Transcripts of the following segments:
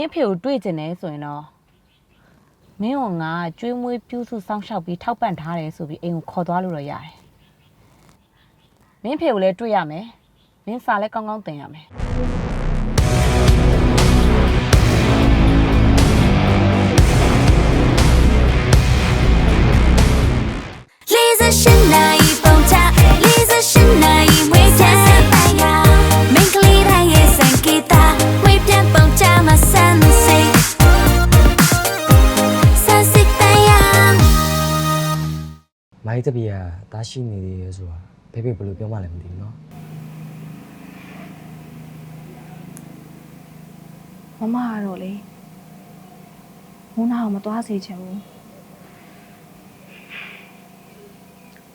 င်းအဖေကိုတွေ့ကျင်တယ်ဆိုရင်တော့မင်းကငါကျွေးမွေးပြုစုစောင့်ရှောက်ပြီးထောက်ပံ့ထားတယ်ဆိုပြီးအိမ်ကိုခေါ်သွားလို့တော့ရတယ်မင်းအဖေကိုလည်းတွေ့ရမယ်မင်းစာလည်းကောင်းကောင်းသင်ရမယ်လေးစရှင်နို မိုင်းတပီကတားရှိနေသေးရဲဆိုတာဖေဖေဘယ်လိုပြောမှလည်းမသိဘူးเนาะ မမကတော့လေမုန်းနာကိုမသွားစေချင်ဘူး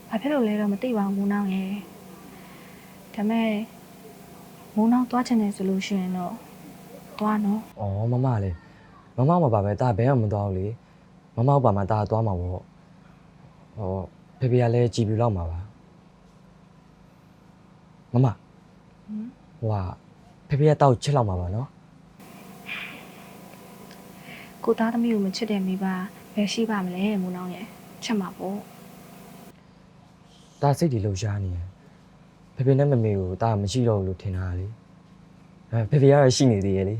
ဘာဖြစ်လို့လဲတော့မသိပါဘူးမုန်းနာရဲ့ဒါပေမဲ့မုန်းနာသွားချင်တယ်ဆိုလို့ရှိရင်တော့သွားနော် ဩမမလည်းမမမပါပဲတာဘဲမှမသွားဘူးလေမမဘာမှတာသွားမှာပေါ့ဟော ဖေဖေကလည်းကြည်ပြူလောက်မှာပါမမဟိုဟာဖေဖေကတောက်ချစ်လောက်မှာပါเนาะ ကိုသားသမီးကိုမချစ်တဲ့မိဘဘယ်ရှိပါမလဲမုန်းနာရဲ့ချက်မှာပေါ့ တာစိတ်တွေလှူရှားနေတယ်ဖေဖေနဲ့မမေကိုတာမရှိတော့ဘူးလို့ထင်တာလေအဲဖေဖေကတော့ရှိနေသေးရဲ့လေ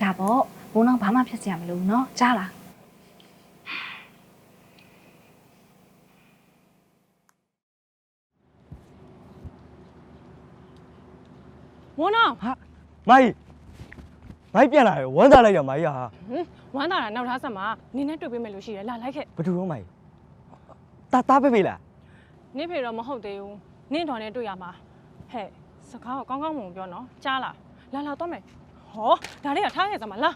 ဒါပေါ့မုန်းနာဘာမှဖြစ်စရာမလိုဘူးနော်ကြားလား ဝန်းတော့မိုင်းမိုင်းပြန်လာရဝမ်းသာလိုက်ရမိုင်းဟာဟင်ဝမ်းသာတာနောက်ထားဆက်မှာနင်းနဲ့တွေ့ပေးမယ်လို့ရှိတယ်လာလိုက်ခဲ့ဘယ်သူတော့မိုင်းတာတာပဲပဲလားနင်းဖေတော့မဟုတ်သေးဘူးနင်းတော်နဲ့တွေ့ရမှာဟဲ့စကားကိုကောင်းကောင်းမွန်ပြောနော်ကြားလားလာလာတော့မယ်ဟောဒါလေးကထားခဲ့စမ်းမလားလာ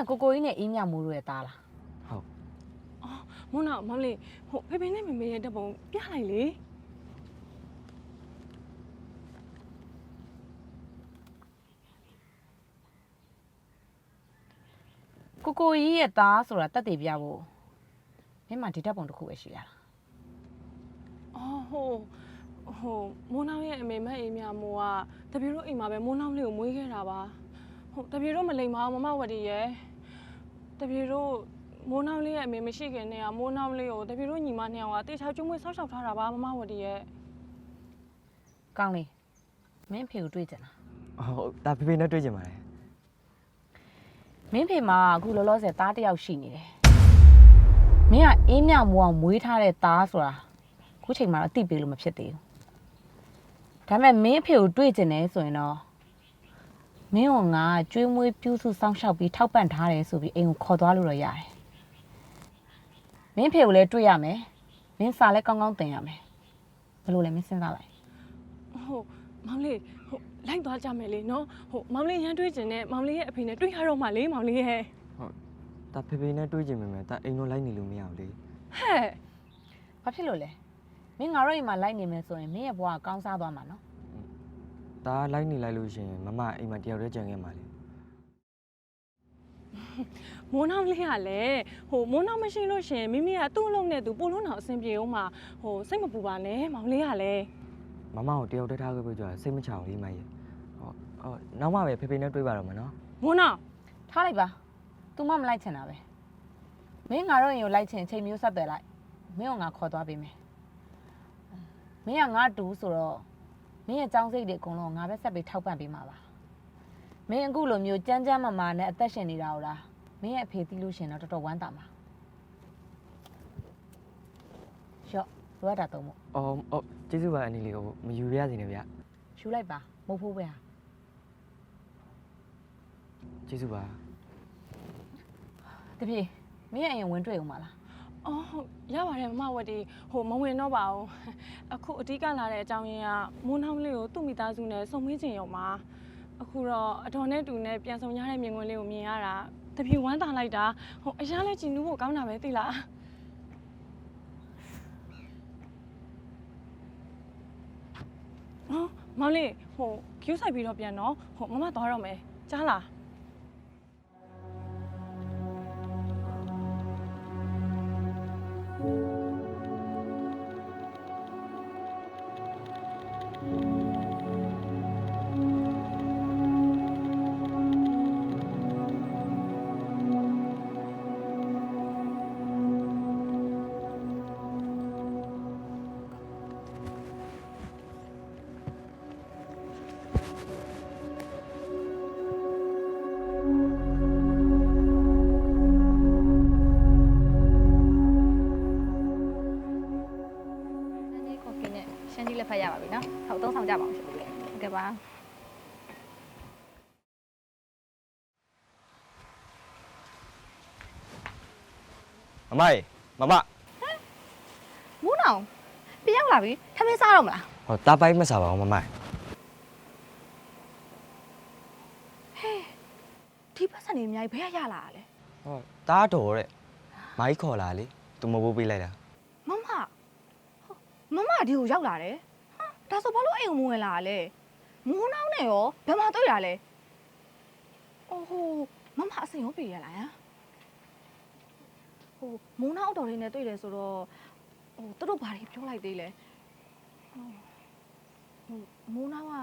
ကကိုကိုကြီးနဲ့အေးမြမိုးတို့ရဲ့သားလားမွန်းတော့မောင်လေးဟိုဖေဖေနဲ့မေမေရဲ့တပုံပြလိုက်လေကိုကိုကြီးရဲ့သားဆိုတာတက်တည်ပြဖို့မင်းမှဒီဓာတ်ပုံတစ်ခုပဲရှိရတာအော်ဟိုဟိုမိုးနှောင်းရဲ့အမေမက်အေးမြမိုးကတပြေတို့အိမ်မှာပဲမိုးနှောင်းလေးကိုမွေးခဲ့တာပါဟိုတပြေတို့မလိမ်ပါဘူးမမဝတီရဲ့ တပြေတို့မိုးနှောင်းလေးရဲ့အမေမရှိခင်နဲ့ကမိုးနှောင်းလေးကိုတပြေတို့ညီမနှစ်ယောက်ကတေချာကျွေးမွေးဆောက်ရှောက်ထားတာပါမမဝတီရဲ့ကောင်းလေမင်းအဖေကိုတွေ့ကျင်တာဟုတ်တာဖေဖေနဲ့တွေ့ကြပါလေမင်းဖေမှာအခုလောလောဆယ်သားတစ်ယောက်ရှိနေတယ်မင်းကအေးမြမိုးအောင်မွေးထားတဲ့သားဆိုတာအခုချိန်မှာတော့အသိပေးလို့မဖြစ်သေးဘူးဒါပေမဲ့မင်းအဖေကိုတွေ့ကျင်တယ်ဆိုရင်တော့ မင်းကငါကျွေးမွေးပြုစုစောင့်ရှောက်ပြီးထောက်ပံ့ထားတယ်ဆိုပြီးအိမ်ကိုခေါ်သွားလို့တော့ရတယ်မင်းအဖေကိုလည်းတွေ့ရမယ်မင်းစာလည်းကောင်းကောင်းသင်ရမယ်ဘယ်လိုလဲမင်းစဉ်းစားလိုက်ဟိုမောင်လေးဟိုလိုက်သွားကြမယ်လေနော်ဟိုမောင်လေးရမ်းတွေးကျင်တဲ့မောင်လေးရဲ့အဖေနဲ့တွေ့ရတော့မှလေမောင်လေးရဲ့တာဖေဖေနဲ့တွေ့ကြမယ်မယ်တာအိမ်တော့လိုက်နေလို့မရဘူးလေဟဲ့ဘာဖြစ်လို့လဲမင်းငါတို့အိမ်မှာလိုက်နေမယ်ဆိုရင်မင်းရဲ့ဘဝကကောင်းစားသွားမှာနော် တာလိုက်နေလိုက်လို့ရှိရင်မမအိမ်မှာတယောက်တည်းကြံခဲ့မှာလေမိုးနှောင်းလေးကလည်းဟိုမိုးနှောင်းမရှိလို့ရှရင်မိမိကသူ့အလုံးနဲ့သူပို့လို့တော့အဆင်ပြေအောင်မှာဟိုစိတ်မပူပါနဲ့မောင်လေးကလည်းမမကိုတယောက်တည်းထားခဲ့ပြီးကြတာစိတ်မချအောင်လေးမိုင်းရဟောဟောနောက်မှပဲဖေဖေနဲ့တွေ့ပါတော့မယ်နော်မိုးနှောင်းထားလိုက်ပါ तू မမလိုက်ချင်တာပဲမင်းငါတို့အိမ်ကိုလိုက်ချင်ချိန်မျိုးဆက်သွယ်လိုက်မင်းကငါခေါ်သွားပေးမယ်မင်းကငါတူဆိုတော့ မင်းရဲ့ចောင်းစိတ်တွေအကုန်လုံးငါပဲဆက်ပြီးထောက်ပံ့ပေးမှာပါမင်းအခုလိုမျိုးကြမ်းကြမ်းမာမာနဲ့အသက်ရှင်နေတာဟုတ်လားမင်းရဲ့အဖေသိလို့ရှရင်တော့တော်တော်ဝမ်းသာမှာရှော့လိုအပ်တာတော့မို့အော်အော်ကျေးဇူးပါအနီလေးဟိုမယူရရစီနဲ့ဗျယူလိုက်ပါမဟုတ်ဘူးပဲဟာကျေးဇူးပါတပြေမင်းရဲ့အိမ်ဝင်တွေ့အောင်ပါလား အော်ဟုတ်ရပါတယ်မမဝတီဟိုမဝင်တော့ပါဘူးအခုအဓိကလာတဲ့အကြောင်းရင်းကမိုးနှောင်းလေးကိုသူ့မိသားစုနဲ့စုံမင်းချင်ရောမှာအခုတော့အတော်နဲ့တူနဲ့ပြန်ဆောင်ရတဲ့မြင်ကွင်းလေးကိုမြင်ရတာတပြေဝမ်းသာလိုက်တာဟိုအရာလဲကြည်နူးဖို့ကောင်းတာပဲသိလားဟောမောင်လေးဟိုကျူးဆိုင်ပြီးတော့ပြန်တော့ဟိုမမသွားတော့မယ်ကြားလား ပါအောင်ရှင်ဟုတ်ကဲ့ပါမမရေမမမူးနောင်ပြန်ရောက်လာပြီထမင်းစားတော့မလားဟောတားပိုင်းမစားပါဘူးမမရေဒီပတ်စံနေအများကြီးဘယ်ကရလာတာလဲဟောတားတော်တဲ့မိုင်းခေါ်လာလေသူမဘိုးပေးလိုက်တာမမဟုတ် မမဒီကိုရောက်လာတယ်ဟာဒါဆိုဘာလို့အိမ်ကိုမဝင်လာတာလဲမူးနောင်နဲ့ရောဘယ်မှာတွေ့ရလဲအိုးဟိုမမအစင်ရောပြေးရလားဟမ်ဟိုမူးနောင်တော်လေးနဲ့တွေ့တယ်ဆိုတော့ဟိုသူတို့ဘာတွေပြောလိုက်သေးလဲဟိုဟိုမူးနောင်က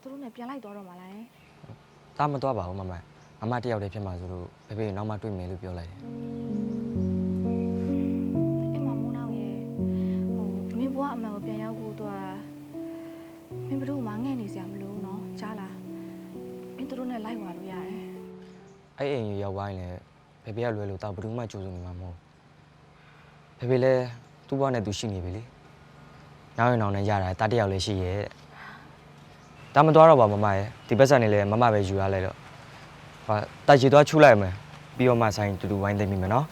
သူတို့နဲ့ပြန်လိုက်တော့တော့မလားတားမသွားပါဘူးမမမမတယောက်တည်းဖြစ်မှာဆိုလို့ဖေဖေနောက်မှတွေ့မယ်လို့ပြောလိုက်တယ် မင်းဘလို့မငဲ့နေစရာမလိုဘူးနော်ကြားလားမင်းတို့နဲ့လိုက်သွားလို့ရတယ်အဲ့အိမ်ကြီးရောက်ပိုင်းလေဖေဖေကလွယ်လို့တားဘယ်သူမှကြိုးစုံနေမှာမဟုတ်ဖေဖေလည်းသူ့ဘဝနဲ့သူရှိနေပြီလေနောက်ရင်အောင်နဲ့ရတာတားတယောက်လည်းရှိရဲ့တားမသွားတော့ပါမမရဲ့ဒီဘက်ဆန်နေလေမမပဲယူရလိုက်တော့ဟာတာချီသွားချူလိုက်မယ်ပြီးတော့မှဆိုင်တူတူဝိုင်းသိမ့်မိမယ်နော်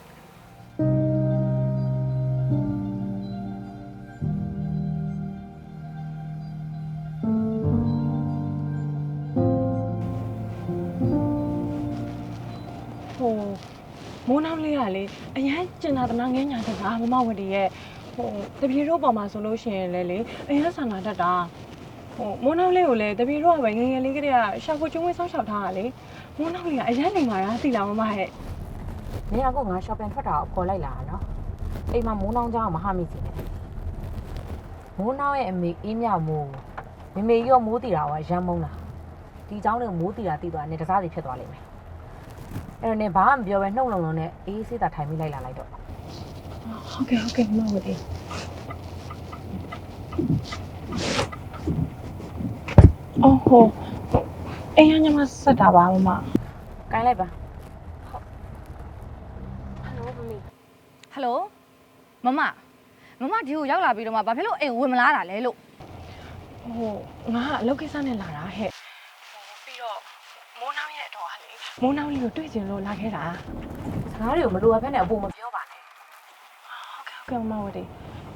မိုးနောက်လေးကလေအရန်ကျင်နာတနာငဲညာတတာမမဝတီရဲ့ဟိုတပြေတို့ပေါ်မှာဆိုလို့ရှိရင်လေလေအရန်ဆန္ဒတတ်တာဟိုမိုးနောက်လေးကိုလေတပြေတို့ကပဲငယ်ငယ်လေးကတည်းကရှာဖွေကျုံးဝင်းဆောက်ရှောက်ထားတာလေမိုးနောက်လေးကအရန်နေမှာလားသိလားမမရဲ့ မင်းအခုငါ shopping ထွက်တာကိုခေါ်လိုက်လာတာနော်အိမ်မှာမိုးနှောင်းကြောင်းမဟာမိစီနဲ့မိုးနှောင်းရဲ့အမေအေးမြမိုးမမေရောမိုးတီတာကရမ်းမုန်းတာဒီเจ้าတွေမိုးတီတာတီသွားနေတစားစီဖြစ်သွားလိမ့်မယ် အဲ့တော့နေဘာမှမပြောပဲနှုတ်လုံလုံနဲ့အေးဆေးတာထိုင်ပြီးလိုက်လာလိုက်တော့ဟုတ်ကဲ့ဟုတ်ကဲ့မမဝတီအော်ဟိုအိမ်ကညမဆက်တာပါမမကိုင်းလိုက်ပါဟယ်လိုမမမမဒီကိုရောက်လာပြီးတော့မှဘာဖြစ်လို့အိမ်ကိုဝင်မလာတာလဲလို့ဟိုငါကအလုပ်ကိစ္စနဲ့လာတာဟဲ့ဟိုပြီးတော့မိုးနှောင်းရဲ့အတော်ကလေ မိုးနှောင်းလေးကိုတွေ့ကျင်လို့လာခဲ့တာစကားတွေကိုမလိုအပ်ဘဲနဲ့အပေါ်မပြောပါနဲ့ဟုတ်ကဲ့မမဝတီ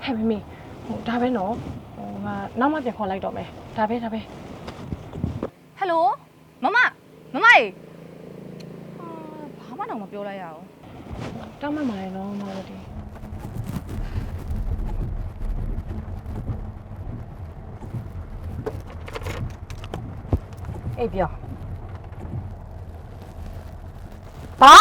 ဟဲ့မမေဟိုဒါပဲနော်ဟိုငါနောက်မှပြန်ခေါ်လိုက်တော့မယ်ဒါပဲဒါပဲဟယ်လိုမမမမရေဟာဘာမှတော့မပြောလိုက်ရအောင်တောင်းမှတ်ပါလေနော်မမဝတီအေးပြော ဘာ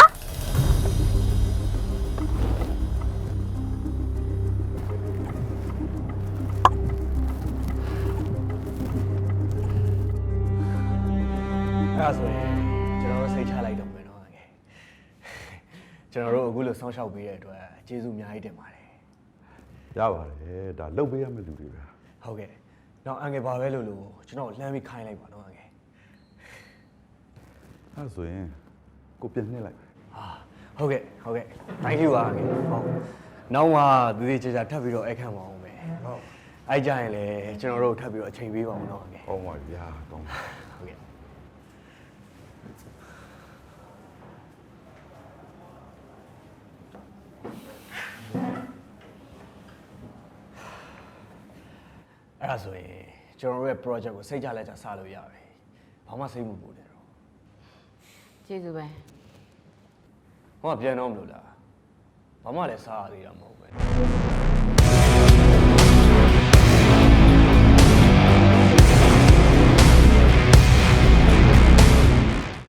အဲ့ဒါဆိုရင်ကျွန်တော်တို့စိတ်ချလိုက်တော့မယ်နော်ငယ်ကျွန်တော်တို့အခုလိုဆောင်းလျှောက်ပေးတဲ့အတွက်ကျေးဇူးအများကြီးတင်ပါတယ်ရပါတယ်ဒါလုတ်ပေးရမယ့်လူတွေပဲဟုတ်ကဲ့နောက်အငယ်ပါပဲလို့လို့ကျွန်တော်လှမ်းပြီးခိုင်းလိုက်ပါနော်ငယ်အဲ့ဒါဆိုရင် ကိုပြန်နှိမ့်လိုက်ဟာဟုတ်ကဲ့ဟုတ်ကဲ့ thank you ပါငယ်ဟုတ်နောက်မှသူသေးချာချာထပ်ပြီးတော့အခန့်ပါအောင်မယ်ဟုတ်အဲ့ကြရင်လေကျွန်တော်တို့ထပ်ပြီးတော့အချိန်ပေးပါအောင်နော်ငယ်ဟောမှာဗျာကောင်းပါဟုတ်ကဲ့အဲ့ဒါဆိုရင်ကျွန်တော်တို့ရဲ့ project ကိုစိတ်ချလက်ချစလို့ရပြီဘာမှစိတ်မပူနဲ့တော့ ကျေးဇူးပဲဟောပြန်တော့မလို့လားဘာမှလည်းစားရသေးတာမဟုတ်ပဲ